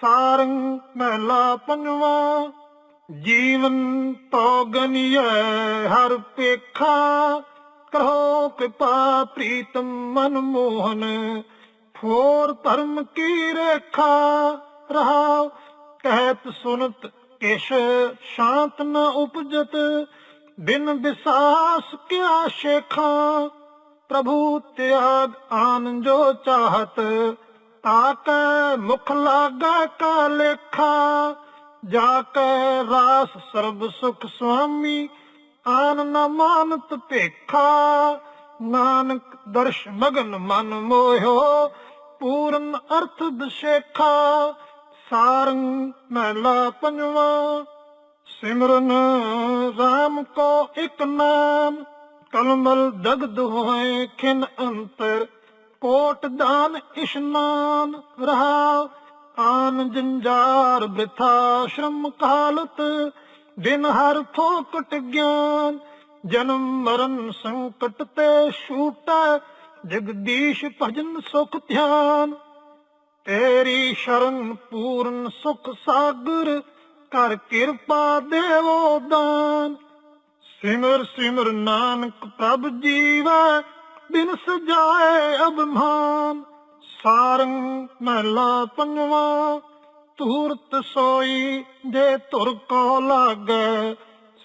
ਸਾਰੰਗ ਮਹਿਲਾ ਪੰਜਵਾ, ਜੀਵਨ ਤੋ ਗਨੀਐ ਹਰ ਪੇਖਾ। ਕਰੋ ਕਿਰਪਾ ਪ੍ਰੀਤਮ ਮਨ ਮੋਹਨ ਫੋਰ ਧਰਮ ਕੀ ਰੇਖਾ? ਰਹਾ ਕਹਿਤ ਸੁਨਤ ਕਿਛ ਸ਼ਾਂਤ ਨ ਉਪਜਤ, ਬਿਨ ਵਿਸਾਸ ਕਿਆ ਸ਼ੇਖਾ? ਪ੍ਰਭੂ ਤਿਆਗ ਆਨ ਜੋ ਚਾਹਤ ਤਾਕੈ ਮੁਖ ਲਾਗਾ ਕਾ ਲੇਖਾ ਜਾ ਕੈ ਰਾਸ ਸਰਬ ਸੁਖ ਸੁਆਮੀ, ਆਨ ਨ ਮਾਨਤ ਭੇਖਾ। ਨਾਨਕ ਦਰਸ਼ ਮਗਨ ਮਨ ਮੋਹਿਓ, ਪੂਰਨ ਅਰਥ ਦਸ਼ੇਖਾ। ਸਾਰੰਗ ਮਹਿਲਾ ਪੰਜਵਾ, ਸਿਮਰਨ RAM ਕੋ ਇਕ ਨਾਮ। ਕਲਮਲ ਦਗਦ ਹੋਏ ਖਿਨ ਅੰਤਰ ਕੋਟ ਦਾਨ ਇਸ਼ਨਾਨ ਰਹਾ। ਆਨ ਜੰਜਾਰ ਬ੍ਰਿਥਾ ਸ਼ਰਮ ਕਾਲਤ ਦਿਨ ਹਰ ਫੋਕਟ ਗਿਆਨ। ਜਨਮ ਮਰਨ ਸੰਕਟ ਤੇ ਛੂਟੈ, ਜਗਦੀਸ਼ ਭਜਨ ਸੁਖ ਧਿਆਨ। ਤੇਰੀ ਸ਼ਰਨ ਪੂਰਨ ਸੁਖ ਸਾਗਰ ਕਰ ਕਿਰਪਾ ਦੇਵੋ ਦਾਨ। ਸਿਮਰ ਸਿਮਰ ਨਾਨਕ ਪ੍ਰਭ ਜੀਵੈ ਬਿਨ ਸਜਾਏ ਅਭਿਮਾਨ, ਸਾਰੰਗ ਮਹਿਲਾ ਪੰਜਵਾ, ਧੂਰਤ ਸੋਈ ਜੇ ਧੁਰ ਕੋ ਲਾਗੈ,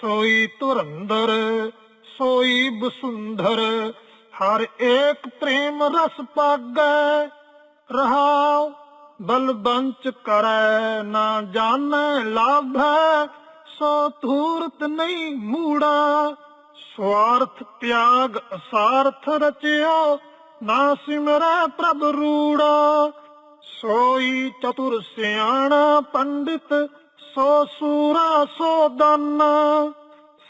ਸੋਈ ਤੁਰੰਦਰ ਸੋਈ ਬਸੁੰਧਰ, ਹਰ ਏਕ ਪ੍ਰੇਮ ਰਸ ਪਾਗੈ, ਰਹਾਉ ਬਲ ਬੰਚ ਕਰੈ, ਨਾ ਜਾਣੈ ਲਾਭੈ, ਸੋ ਧੂਰਤ ਨਹੀਂ ਮੂੜਾ ਸਵਾਰਥ ਤਿਆਗ ਅਸਾਰਥ ਰਚਿਓ ਨਾ ਸਿਮਰੈ ਪ੍ਰਭ ਰੂੜਾ। ਸੋਈ ਚਤੁਰ ਸਿਆਣਾ ਪੰਡਿਤ, ਸੋ ਸੂਰਾ ਸੋ ਦਾਨਾ।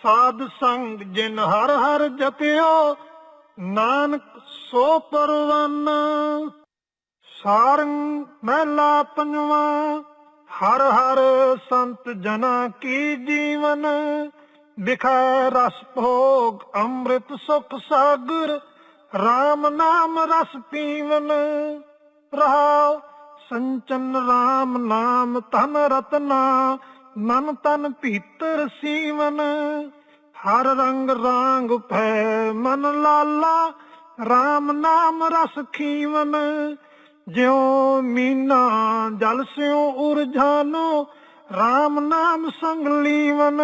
ਸਾਧ ਸੰਗ ਜਿਨ ਹਰ ਹਰ ਜਪਿਓ, ਨਾਨਕ ਸੋ ਪਰਵਨ। ਸਾਰੰਗ ਮਹਿਲਾ ਪੰਜਵਾ, ਹਰ ਹਰ ਸੰਤ ਜਨਾ ਕੀ ਜੀਵਨ। ਵਿਖੈ ਰਸ ਭੋਗ, ਅੰਮ੍ਰਿਤ ਸੁਖ ਸਾਗਰ RAM ਨਾਮ ਰਸ ਪੀਵਨ। ਰਹਾਉ, ਸੰਚਨ RAM ਨਾਮ ਧਨ ਰਤਨਾ, ਮਨ ਤਨ ਭੀਤਰ ਸੀਵਨ। ਹਰ ਰੰਗ ਰਾਂਗ ਭੈ ਮਨ ਲਾਲਾ RAM ਨਾਮ ਰਸ ਖੀਵਨ। ਜਿਉ ਮੀਨਾ ਜਲ ਸਿਉ ਉਰਝਾਨੋ RAM ਨਾਮ ਸੰਗ ਲੀਵਨ।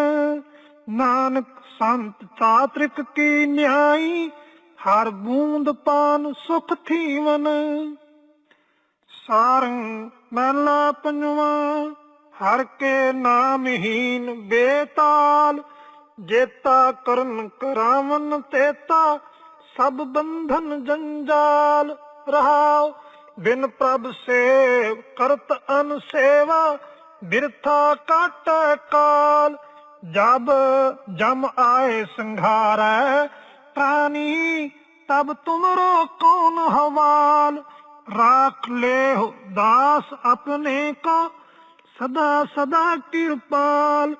ਨਾਨਕ ਸੰਤ ਚਾਤ੍ਰਿਕ ਕੀ ਨਿਆਈ ਹਰ ਬੂੰਦ ਪਾਨ ਸੁਖ ਥੀਵਨ। ਸਾਰੰਗ ਮਹਿਲਾ ਪੰਜਵਾ ਹਰ ਕੇ ਨਾਮਹੀਨ ਬੇਤਾਲ। ਜੇਤਾ ਕਰਨ ਕਰਾਵਨ ਤੇਤਾ, ਸਭ ਬੰਧਨ ਜੰਜਾਲ। ਰਹਾਉ, ਬਿਨ ਪ੍ਰਭ ਸੇਵ ਕਰਤ ਅਨ ਸੇਵਾ, ਬਿਰਥਾ ਕਾਟੈ ਕਾਲ। ਜਬ ਜਮ ਆਏ ਸੰਘਾਰੈ, ਪ੍ਰਾਨੀ ਤਬ ਤੁਮਰੋ ਕੌਣ ਹਵਾਲ ਰਾਖ ਲੈ ਦਾਸ ਆਪਣੇ ਕੋ, ਸਦਾ ਸਦਾ ਕਿਰਪਾਲ।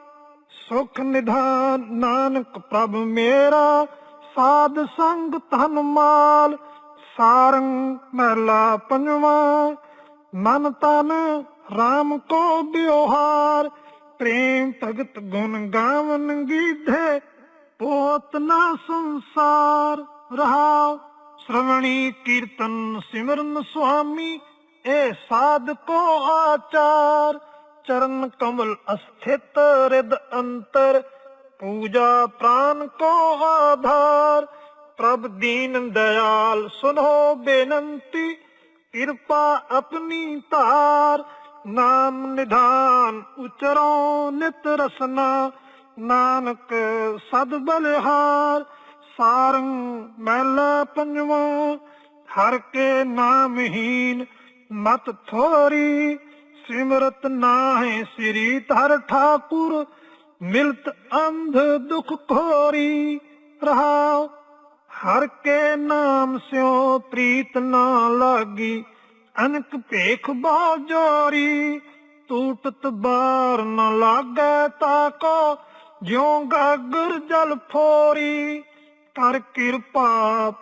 ਸੁਖ ਨਿਧਾਨ ਨਾਨਕ ਪ੍ਰਭ ਮੇਰਾ, ਸਾਧ ਸੰਗ ਧਨ ਮਾਲ। ਸਾਰੰਗ ਮਹਿਲਾ ਪੰਜਵਾ, ਮਨ ਤਨ RAM ਕੋ ਬਿਵਹਾਰ ਪ੍ਰੇਮ ਭਗਤ ਗੁਣ ਗਾਵਨ ਗੀਧੇ, ਪੋਤ ਨਾ ਸੰਸਾਰ ਰਹਾ ਸ਼੍ਰਵਣੀ ਕੀਰਤਨ ਸਿਮਰਨ ਸੁਆਮੀ, ਏ ਸਾਧ ਕੋ ਆਚਾਰ। ਚਰਨ ਕਮਲ ਅਸਥਿਤ ਰਿਦ ਅੰਤਰ, ਪੂਜਾ ਪ੍ਰਾਨ ਕੋ ਆਧਾਰ। ਪ੍ਰਭ ਦੀਨ ਦਇਆਲ ਸੁਨੋ ਬੇਨੰਤੀ, ਕਿਰਪਾ ਆਪਣੀ ਧਾਰ। ਨਾਮ ਨਿਧਾਨ ਉਚਰੋ ਨਿਤ ਰਸਨਾ। ਨਾਨਕ ਸਦ ਬਲਿਹਾਰ, ਸਾਰੰਗ ਮਹਿਲਾ ਪੰਜਵਾ। ਹਰ ਕੇ ਨਾਮਹੀਨ ਮਤ ਥੋਰੀ, ਸਿਮਰਤ ਨਾਹੇ ਸ੍ਰੀ ਧਰ ਠਾਕੁਰ। ਮਿਲਤ ਅੰਧ ਦੁਖ ਖੋਰੀ ਰਹਾਉ। ਹਰ ਕੇ ਨਾਮ ਸਿਓ ਪ੍ਰੀਤ ਨਾ ਲਾਗੀ। ਅਨਕ ਭੇਖ ਬਹੁ ਜੋਰੀ ਟੂਟਤ ਬਾਰ ਨ ਲਾਗੈ ਤਾਕੋ ਜਿਉ ਗਾਗਰ ਜਲ ਫੋਰੀ। ਕਰ ਕਿਰਪਾ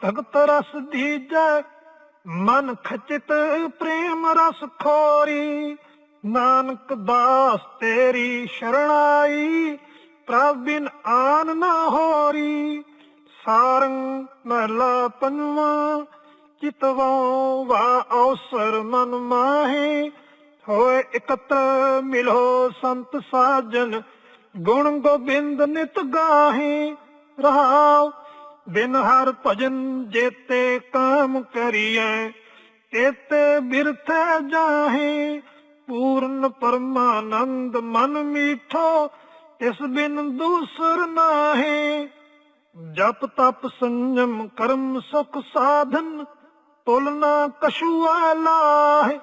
ਭਗਤ ਰਸ ਦੀਜੈ, ਮਨ ਖਚਿਤ ਪ੍ਰੇਮ ਰਸ ਖੋਰੀ। ਨਾਨਕ ਦਾਸ ਤੇਰੀ ਸ਼ਰਣਾਈ, ਪ੍ਰਭ ਬਿਨ ਆਨ ਨਾ ਹੋਰੀ। ਸਾਰੰਗ ਮਹਲਾ ਪੰਜਵਾਂ ਚਿਤਵੋਂ ਵਾ ਅਵਸਰ ਮਨ ਮਾਹੇ। ਹੋਏ ਇਕੱਤਰ ਮਿਲੋ ਸੰਤ ਸਾਜਨ, ਗੁਣ ਗੋਬਿੰਦ ਨਿਤ ਗਾਹੇ। ਰਹਾਉ ਬਿਨ ਹਰ ਭਜਨ ਜੇਤੇ ਕਾਮ ਕਰੀਐ, ਤੇਤੇ ਬਿਰਥ ਜਾਹੇ। ਪੂਰਨ ਪਰਮਾਨੰਦ ਮਨ ਮੀਠੋ ਇਸ ਬਿਨ ਦੂਸਰ ਨਾਹੀ। ਜਪ ਤਪ ਸੰਜਮ ਕਰਮ ਸੁਖ ਸਾਧਨ ਤੁਲਨਾ ਕਛੂਆ ਲਾਹੇ,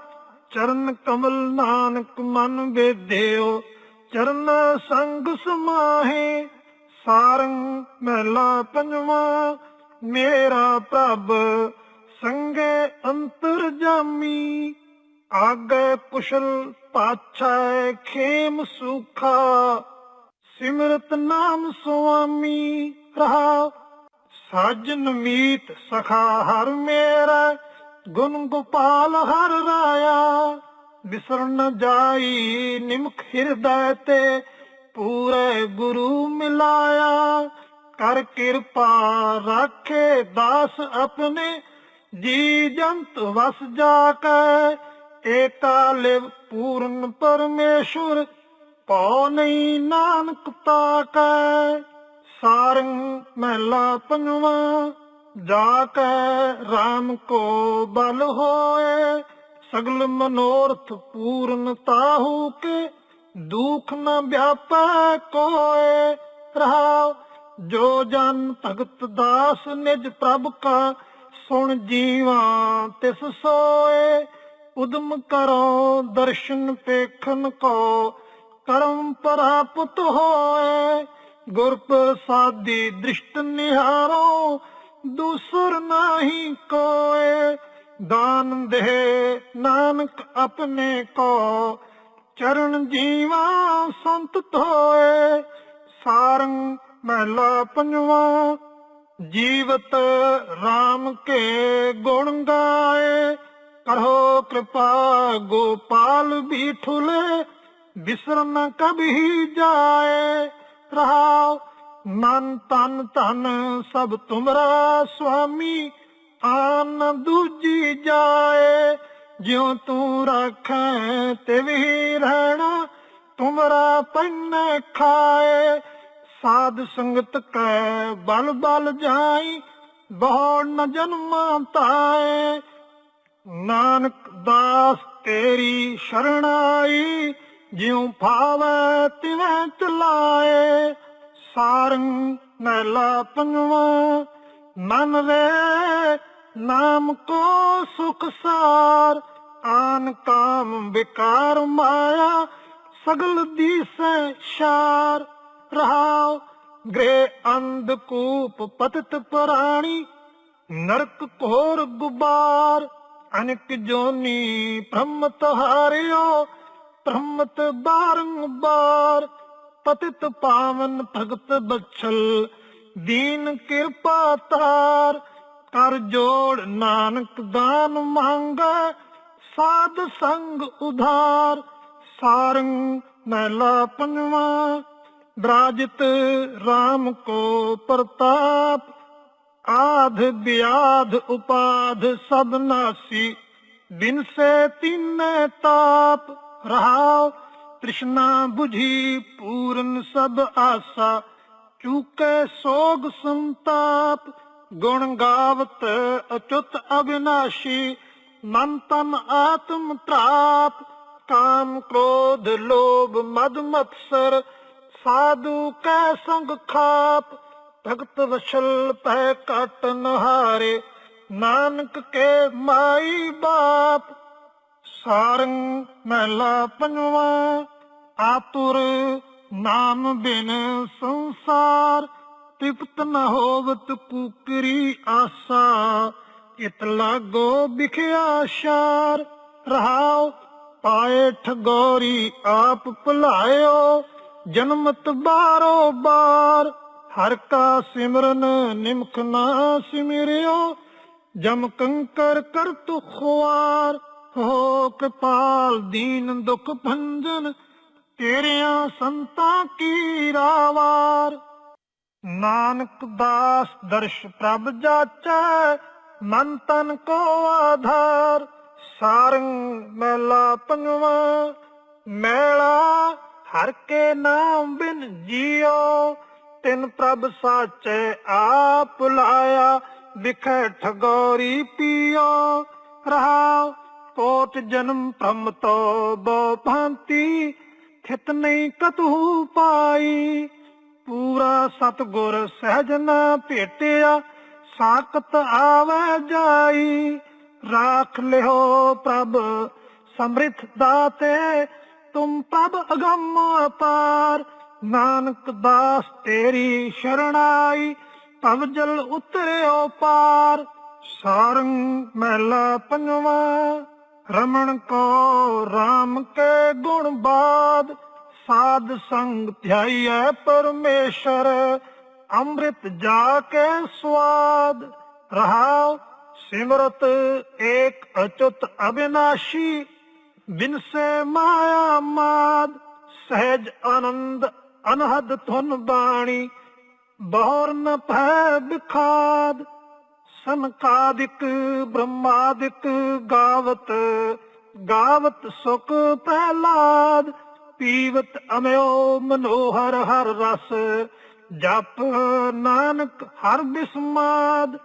ਚਰਨ ਕਮਲ ਨਾਨਕ ਮਨ ਵੇਦਿਓ, ਚਰਨ ਸੰਗ ਸਮਾਹੇ, ਸਾਰੰਗ ਮਹਿਲਾ ਪੰਜਵਾ, ਮੇਰਾ ਪ੍ਰਭ ਸੰਗੇ ਅੰਤਰ ਜਾਮੀ, ਆਗੇ ਕੁਸ਼ਲ ਪਾਛੈ ਖੇਮ ਸੁਖਾ, ਸਿਮਰਤ ਨਾਮ ਸੁਆਮੀ, ਰਹਾ ਸਾਜਨ ਮੀਤ ਸਖਾ ਹਰ ਮੇਰਾ, ਗੁਣ ਗੋਪਾਲ ਹਰ ਰਾਇਆ। ਵਿਸਰਨ ਨ ਜਾਈ ਨਿਮਖ ਹਿਰਦੈ ਤੇ, ਪੂਰੇ ਗੁਰੂ ਮਿਲਾਇਆ। ਕਰ ਕਿਰਪਾ ਰਾਖੇ ਦਾਸ ਆਪਣੇ, ਜੀ ਜੰਤ ਵਸ ਜਾ ਕੇ ਏਕਾ ਲਿਵ ਪੂਰਨ ਪਰਮੇਸ਼ੁਰ, ਪਉ ਨਹੀਂ ਨਾਨਕ ਤਾਕੈ ਸਾਰੰਗ ਮਹਿਲਾ ਪੰਜਵਾ, ਜਾ ਕੇ RAM ਕੋ ਬਲ ਹੋਏ, ਸਗਲ ਮਨੋਰਥ ਪੂਰਨ ਤਾਹੂ ਕੇ, ਦੁਖ ਨ ਵਿਆਪੈ ਕੋਏ। ਰਹਾਉ, ਜੋ ਜਨ ਭਗਤ ਦਾਸ ਨਿਜ ਪ੍ਰਭ ਕਾ, ਸੁਣ ਜੀਵਾ ਤਿਸ ਸੋਏ। ਉਦਮ ਕਰੋ ਦਰਸ਼ਨ ਪੇਖਨ ਕੋ, ਕਰਮ ਪ੍ਰਾਪਤ ਹੋਏ। ਗੁਰ ਪ੍ਰਸਾਦੀ ਦ੍ਰਿਸ਼ਟ ਨਿਹਾਰੋ, ਦੂਸਰ ਨਹੀਂ ਕੋਏ। ਦਾਨ ਦੇ ਨਾਨਕ ਆਪਣੇ ਕੋ, ਚਰਨ ਜੀਵਾ ਸੰਤ ਧੋਏ। ਸਾਰੰਗ ਮਹਿਲਾ ਪੰਜਵਾ, ਜੀਵਤ RAM ਕੇ ਗੁਣ ਗਾਏ। ਕਰੋ ਕਿਰਪਾ ਗੋਪਾਲ ਵੀ ਠੁਲੇ, ਬਿਸਰ ਕਭੀ ਜਾਏ। ਰਹਾਉ ਮਨ ਤਨ ਧਨ ਸਭ ਤੁਮਰਾ ਸੁਆਮੀ ਆਨ ਦੂਜੀ ਜਾਏ। ਜਿਉ ਤੂੰ ਰੱਖੈ ਤੇ ਵੀ ਰਹਿਣਾ, ਤੁਮਰਾ ਪੰਨੇ ਖਾਏ। ਸਾਧ ਸੰਗਤ ਕੈ, ਬਲ ਬਲ ਜਾਈ ਬਹੁ ਨ ਜਨਮਾਂ ਤਾਏ ਨਾਨਕ ਦਾਸ ਤੇਰੀ ਸ਼ਰਣਾਈ ਜਿਉ ਭਾਵੈ ਤਿਵੇਂ ਚਲਾਏ, ਸਾਰੰਗ ਮਹਿਲਾ ਪੰਜਵਾ ਮਨ ਰੇ ਨਾਮ ਕੋ ਸੁਖ ਸਾਰ, ਆਨ ਕਾਮ ਵਿਕਾਰ ਮਾਇਆ, ਸਗਲ ਦੀਸੈ ਸ਼ਾਰ। ਰਹਾਉ ਗ੍ਰੇ ਅੰਧ ਕੂਪ ਪਤਿਤ ਪ੍ਰਾਣੀ, ਨਰਕ ਘੋਰ ਗੁਬਾਰ, ਅਨਕ ਜੋਨੀ ਬ੍ਰਹਮ ਤੁਹਾਰਿਓ ਬ੍ਰਹਮਤ ਬਾਰੰਬਾਰ ਪਤਿਤ ਪਾਵਨ ਭਗਤ ਬਛਲ ਦੀਨ ਕਿਰਪਾ ਤਾਰ, ਕਰ ਜੋੜ ਨਾਨਕ ਦਾਨ ਮੰਗਾ, ਸਾਧ ਸੰਗ ਉਧਾਰ ਸਾਰੰਗ ਮਹਿਲਾ ਪੰਜਵਾ, ਬਰਾਜਿਤ RAM ਕੋ ਪ੍ਰਤਾਪ, ਆਧ ਬਿਆਧ ਉਪਾਧ ਸਭ ਨਾਸੀ ਬਿਨ ਸੇ ਤਿਨੈ ਤਾਪ। ਰਹਾਉ, ਤ੍ਰਿਸ਼ਨਾ 부ਝੀ ਪੂਰਨ ਸਭ ਆਸਾ, ਚੂਕੇ ਸੋਗ ਸੰਤਾਪ, ਗੁਣ ਗਾਵਤ ਅਚੁਤ ਅਬਿਨਾਸ਼ੀ ਮਨ ਤਨ ਆਤਮ ਤ੍ਰਾਪ ਕਾਮ ਕ੍ਰੋਧ ਲੋਭ ਮਦ ਮਤਸਰ ਸਾਧੂ ਕੈ ਸੰਗ ਖਾਪ, ਭਗਤ ਵਸ਼ਲ ਪੈ ਕਟ ਨਹਾਰੇ, ਨਾਨਕ ਕੇ ਮਾਈ ਬਾਪ। ਸਾਰੰਗ ਮਹਿਲਾ ਪੰਜਵਾ, ਆਤੁਰ ਨਾਮ ਬਿਨ ਸੰਸਾਰ ਤ੍ਰਿਪਤ ਨ ਹੋਵਤ ਕੁਕਰੀ ਆਸਾ ਇਤ ਲਾਗੋ ਵਿਖਿਆ ਸ਼ਾਰ, ਰਹਾਉ ਪਾਏ ਠਗੋਰੀ ਆਪ ਭੁਲਾਇਓ, ਜਨਮਤ ਬਾਰੋ ਬਾਰ, ਹਰ ਕਾ ਸਿਮਰਨ ਨਿਮਖ ਨਾ ਸਿਮਰਿਓ, ਜਮ ਕੰਕਰ ਕਰ ਤੂ ਖੁਆਰ। ਹੋ ਕਿਰਪਾਲ ਦੀਨ ਦੁਖ ਭੰਜਨ, ਤੇਰਿਆਂ ਸੰਤਾਂ ਕੀ ਰਾਵਾਰ। ਨਾਨਕ ਦਾਸ ਦਰਸ਼ ਪ੍ਰਭ ਜਾਚੈ, ਮਨ ਤਨ ਕੋ ਆਧਾਰ। ਸਾਰੰਗ ਮੈਲਾ ਪੰਜਵਾ, ਮੈਲਾ ਹਰ ਕੇ ਨਾਮ ਬਿਨ ਜੀਓ। ਤਿਨ ਪ੍ਰਭ ਸਾਚੈ ਆਪ ਲਾਇਆ, ਵਿਖੇ ਠਗੋਰੀ ਪੀਓ। ਰਹਾ ਕੋਟ ਜਨਮ ਭ੍ਰਮ ਤੋ ਬੋ ਭਾਂਤੀ, ਥਿਤ ਨਹੀਂ ਕਤੂ ਪਾਈ। ਪੂਰਾ ਸਤਗੁਰ ਸਹਿਜ ਨਾ ਭੇਟਿਆ, ਸਾਖਤ ਆਵੇ ਜਾਈ। ਰਾਖ ਲਿਓ ਪ੍ਰਭ, ਸਮ੍ਰਿਥ ਦਾਤੇ, ਤੁਮ ਪ੍ਰਭ ਅਗੰਮ ਅਪਾਰ। ਨਾਨਕ ਦਾਸ ਤੇਰੀ ਸ਼ਰਣਾਈ ਭਵ ਜਲ ਉਤਰਿਓ ਪਾਰ। ਸਾਰੰਗ ਮਹਿਲਾ ਪੰਜਵਾ। ਰਮਣ ਕੋ RAM ਕੇ ਗੁਣ ਬਾਦ, ਸਾਧ ਸੰਗ ਧਿਆਈਐ ਪਰਮੇਸ਼ਰ, ਅੰਮ੍ਰਿਤ ਜਾ ਕੇ ਸਵਾਦ ਰਹਾਉ ਸਿਮਰਤ ਏਕ ਅਚੁਤ ਅਬਿਨਾਸ਼ੀ, ਬਿਨਸੇ ਮਾਇਆ ਮਾਦ, ਸਹਿਜ ਆਨੰਦ ਅਨਹਦ ਧੁਨ ਬਾਣੀ, ਬਹੁਰ ਨ ਭੈ ਬਿਖਾਦ। ਸੰਕਾਦਿਕ ਬ੍ਰਹਮਾਦਿਕ ਗਾਵਤ ਗਾਵਤ ਸੁਖ ਪ੍ਰਹਲਾਦ, ਪੀਵਤ ਅਮਿਓ ਮਨੋਹਰ ਹਰ ਰਸ, ਜਪ ਨਾਨਕ ਹਰ ਬਿਸਮਾਦ।